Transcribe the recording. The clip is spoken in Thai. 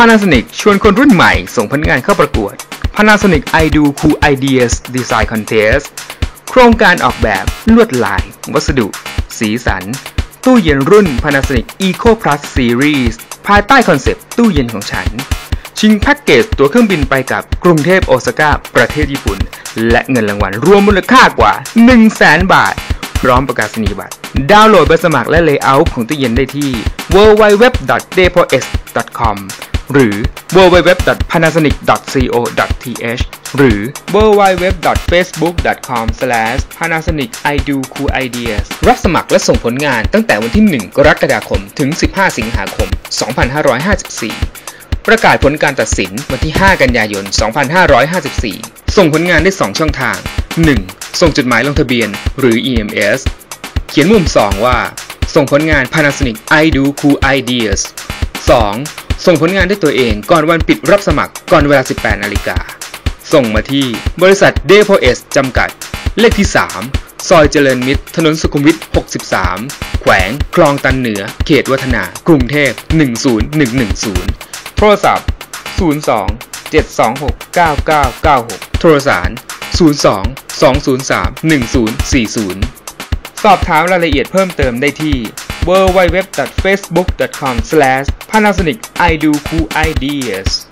Panasonic ชวนคนรุ่นใหม่ส่งผลงานเข้าประกวด Panasonic I Do Cool Ideas Design Contest โครงการออกแบบลวดลาย วัสดุ สีสัน ตู้เย็นรุ่น Panasonic Eco Plus Series ภายใต้คอนเซปต์ตู้เย็นของฉัน ชิงแพ็กเกจตั๋วเครื่องบินไปกับกรุงเทพโอซาก้า ประเทศญี่ปุ่น และเงินรางวัลรวมมูลค่ากว่า 1 0 0 0 0แสนบาท พร้อมประกาศนียบัตร ดาวน์โหลดใบสมัครและเลเยอร์ของตู้เย็นได้ที่ www.depos.com หรือ www.panasonic.co.th หรือ www.facebook.com/panasonic.idocoolideas รับสมัครและส่งผลงานตั้งแต่วันที่ 1 กรกฎาคม ถึง 15 สิงหาคม 2554 ประกาศผลการตัดสินวันที่ 5 กันยายน 2554 ส่งผลงานได้ 2 ช่องทาง 1. ส่งจดหมายลงทะเบียน หรือ EMS เขียนมุม 2 ว่า ส่งผลงาน Panasonic I Do Cool Ideas 2. ส่งผลงานด้วยตัวเองก่อนวันปิดรับสมัครก่อนเวลา 18 นาฬิกา ส่งมาที่บริษัท d e p o s จำกัด เลขที่ 3 ซอยเจริญมิตร ถนนสุขุมวิท 63 แขวง คลองตันเหนือ เขตวัฒนา กรุงเทพ 10110 โทรศัพท์ 02 726 9996 โทรสาร 02 203 1040 สอบถามรายละเอียดเพิ่มเติมได้ที่ www.facebook.com/panasonic I do cool ideas